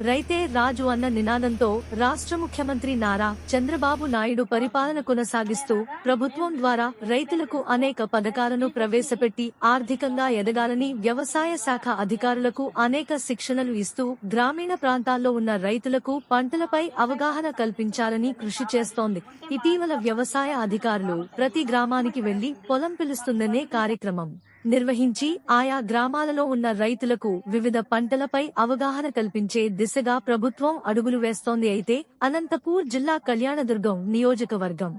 రైతే రాజు అన్న నినాదంతో రాష్ట్ర ముఖ్యమంత్రి నారా చంద్రబాబు నాయుడు పరిపాలన కొనసాగిస్తూ ప్రభుత్వం ద్వారా రైతులకు అనేక పథకాలను ప్రవేశపెట్టి ఆర్థికంగా ఎదగాలని వ్యవసాయ శాఖ అధికారులకు అనేక శిక్షణలు ఇస్తూ గ్రామీణ ప్రాంతాల్లో ఉన్న రైతులకు పంటలపై అవగాహన కల్పించాలని కృషి చేస్తోంది. ఇటీవల వ్యవసాయ అధికారులు ప్రతి గ్రామానికి వెళ్ళి పొలం పిలుస్తుందనే కార్యక్రమం. నిర్వహించి ఆయా గ్రామాలలో ఉన్న రైతులకు వివిధ పంటలపై అవగాహన కల్పించే దిశగా ప్రభుత్వం అడుగులు వేస్తోంది. అయితే అనంతపూర్ జిల్లా కళ్యాణదుర్గం నియోజకవర్గం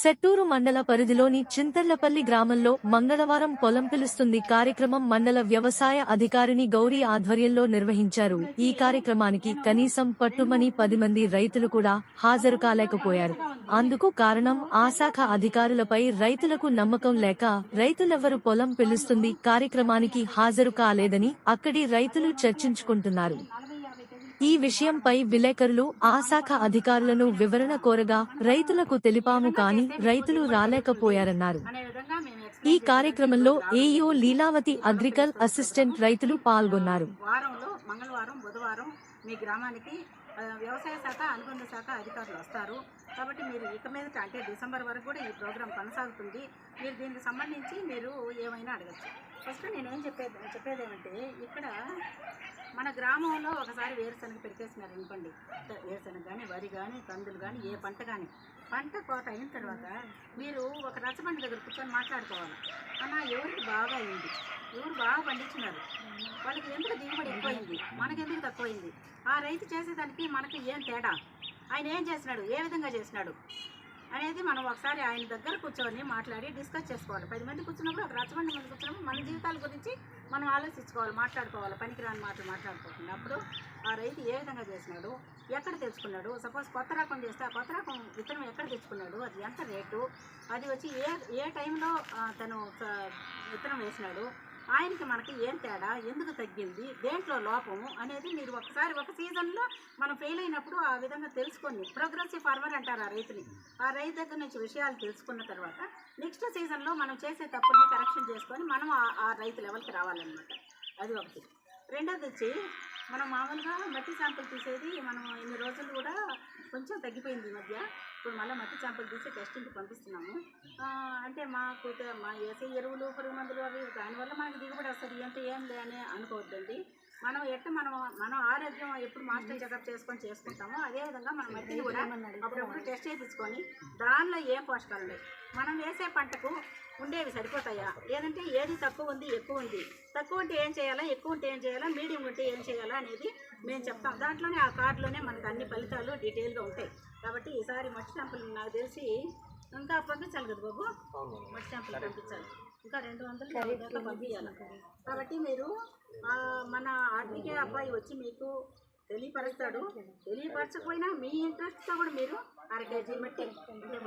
సెట్టూరు మండల పరిధిలోని చింతర్లపల్లి గ్రామంలో మంగళవారం పొలం పిలుస్తుంది కార్యక్రమం మండల వ్యవసాయ అధికారిని గౌరీ ఆధ్వర్యంలో నిర్వహించారు. ఈ కార్యక్రమానికి కనీసం పట్టుమని పది మంది రైతులు కూడా హాజరు కాలేకపోయారు. అందుకు కారణం ఆ శాఖ అధికారులపై రైతులకు నమ్మకం లేక రైతులెవరు పొలం పిలుస్తుంది కార్యక్రమానికి హాజరు కాలేదని అక్కడి రైతులు చర్చించుకుంటున్నారు. ఈ విషయంపై విలేకరులు ఆ శాఖ అధికారులను వివరణ కోరగా రైతులకు తెలిపాము కాని రైతులు రాలేకపోయారన్నారు. ఈ కార్యక్రమంలో ఏఈఓ లీలావతి అగ్రికల్ అసిస్టెంట్ రైతులు పాల్గొన్నారు. వారంలో మంగళవారం బుధవారం మీ గ్రామానికి వ్యవసాయ శాఖ అనుబంధ శాఖ అధికారులు వస్తారు. కాబట్టి మీరు ఇక మీదట అంటే డిసెంబర్ వరకు కూడా ఈ ప్రోగ్రాం కొనసాగుతుంది. మీరు దీనికి సంబంధించి మీరు ఏమైనా అడగచ్చు. ఫస్ట్ నేనేం చెప్పేది చెప్పేది ఏమంటే ఇక్కడ మన గ్రామంలో ఒకసారి వేరుశనగ పెరికేసినారు అనుకోండి. వేరుశనగ కానీ వరి కానీ కందులు కానీ ఏ పంట కానీ పంట కోత అయిన తర్వాత మీరు ఒక రచ్చబండి దగ్గర కూర్చొని మాట్లాడుకోవాలి. అన్న ఎవరికి బాగా అయింది? ఎవరు బాగా పండించినారు? వాళ్ళకి ఎందుకు దిగుబడి మనకి మనకెందుకు తక్కువైంది? ఆ రైతు చేసేదానికి మనకి ఏం తేడా? ఆయన ఏం చేసినాడు ఏ విధంగా చేసినాడు అనేది మనం ఒకసారి ఆయన దగ్గర కూర్చొని మాట్లాడి డిస్కస్ చేసుకోవాలి. పది మంది కూర్చున్నప్పుడు ఒక రచ్చబండి మంది కూర్చున్నప్పుడు మన జీవితాల గురించి మనం ఆలోచించుకోవాలి మాట్లాడుకోవాలి పనికిరాని మాటలు మాట్లాడుకోకుండా. అప్పుడు ఆ రైతు ఏ విధంగా చేసినాడు ఎక్కడ తెచ్చుకున్నాడు? సపోజ్ కొత్త రకం చేస్తే ఆ కొత్త రకం విత్తనం ఎక్కడ తెచ్చుకున్నాడు? అది ఎంత రేటు? అది వచ్చి ఏ ఏ టైంలో తను విత్తనం వేసినాడు? ఆయనకి మనకి ఏం తేడా? ఎందుకు తగ్గింది? దేంట్లో లోపము? అనేది మీరు ఒకసారి ఒక సీజన్లో మనం ఫెయిల్ అయినప్పుడు ఆ విధంగా తెలుసుకొని ప్రోగ్రెసివ్ ఫార్మర్ అంటారు ఆ రైతుని. ఆ రైతు దగ్గర నుంచి విషయాలు తెలుసుకున్న తర్వాత నెక్స్ట్ సీజన్లో మనం చేసే తప్పుని కరెక్షన్ చేసుకొని మనం ఆ- ఆ రైతు లెవెల్కి రావాలన్నమాట. అది ఒకటి. రెండోది వచ్చి మనం మామూలుగా మట్టి శాంపుల్ తీసేది మనం ఇన్ని రోజులు కూడా కొంచెం తగ్గిపోయింది ఈ మధ్య. ఇప్పుడు మళ్ళీ మట్టి శాంపుల్ తీసి టెస్టింగ్కి పంపిస్తున్నాము. అంటే మాకు మా వేసే ఎరువులు పురుగు మందులు అవి దానివల్ల మనకి దిగుబడి వస్తుంది. ఎంత ఏం లే అని అనుకోవద్దండి. మనం ఎట్ట మనం మనం ఆరోగ్యం ఎప్పుడు మాస్టర్ చెకప్ చేసుకొని చేసుకుంటామో అదేవిధంగా మన మట్టిని కూడా అప్పుడప్పుడు టెస్ట్ చేయించుకొని దానిలో ఏం పోషకాలు ఉన్నాయి మనం వేసే పంటకు ఉండేవి సరిపోతాయా? లేదంటే ఏది తక్కువ ఉంది ఎక్కువ ఉంది? తక్కువ ఉంటే ఏం చేయాలా? ఎక్కువ ఉంటే ఏం చేయాలా? మీడియం ఉంటే ఏం చేయాలా అనేది మేము చెప్తాం. దాంట్లోనే ఆ కార్డులోనే మనకు అన్ని ఫలితాలు డీటెయిల్గా ఉంటాయి. కాబట్టి ఈసారి మట్టి శాంపుల్ నాకు తెలిసి ఇంకా పంపించాలి కదా బాబు. మట్టి శాంపుల్ పంపించాలి. ఇంకా రెండు వందలు దాకా పంపించాలి. కాబట్టి మీరు మన ఆర్టీకే అబ్బాయి వచ్చి మీకు తెలియపరుస్తాడు. తెలియపరచకపోయినా మీ ఇంట్రెస్ట్తో కూడా మీరు అర కేజీ మట్టి అంటే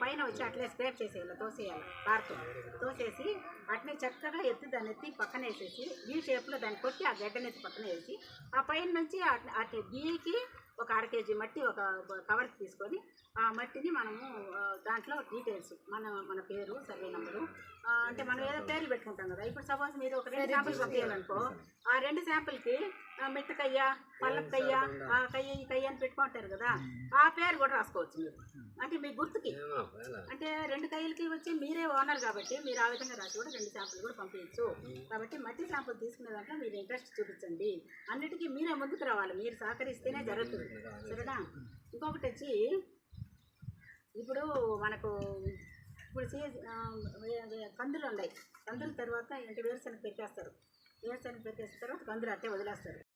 పైన వచ్చి అట్లే స్క్రేప్ చేసేయాలి తోసేయాలి కార్తో తోసేసి అట్నే చక్కగా ఎత్తి దాన్ని ఎత్తి పక్కన వేసేసి ఈ షేప్లో దాన్ని కొట్టి ఆ గడ్డని ఎత్తి పక్కన వేసి ఆ పైన నుంచి అట్- అట్లా గీకి ఒక అర కేజీ మట్టి ఒక కవర్కి తీసుకొని ఆ మట్టిని మనము దాంట్లో డీటెయిల్స్ మన మన పేరు సర్వే నెంబరు అంటే మనం ఏదో పేర్లు పెట్టుకుంటాం కదా. ఇప్పుడు సపోజ్ మీరు ఒక రెండు శాంపుల్ పంపించాలనుకో ఆ రెండు శాంపుల్కి మిట్టకయ్య పల్లకయ్య ఆ కయ్య ఈ కయ్య అని పెట్టుకుంటారు కదా. ఆ పేరు కూడా రాసుకోవచ్చు మీరు. అంటే మీ గుర్తుకి? అంటే రెండు కయ్యలకి వచ్చి మీరే ఓనర్ కాబట్టి మీరు ఆ విధంగా రాసి కూడా రెండు శాంపుల్ కూడా పంపించచ్చు కాబట్టి మట్టి శాంపుల్ తీసుకునే దాంట్లో మీరు ఇంట్రెస్ట్ చూపించండి. అన్నిటికీ మీరే ముందుకు రావాలి. మీరు సహకరిస్తేనే జరుగుతుంది. సరేనా? ఇంకొకటి వచ్చి ఇప్పుడు మనకు ఇప్పుడు కందులు ఉన్నాయి. కందుల తర్వాత అంటే వేరుశనగ పెట్టేస్తారు వేరుశనగ పెట్టేసిన తర్వాత కందులు అట్టే వదిలేస్తారు.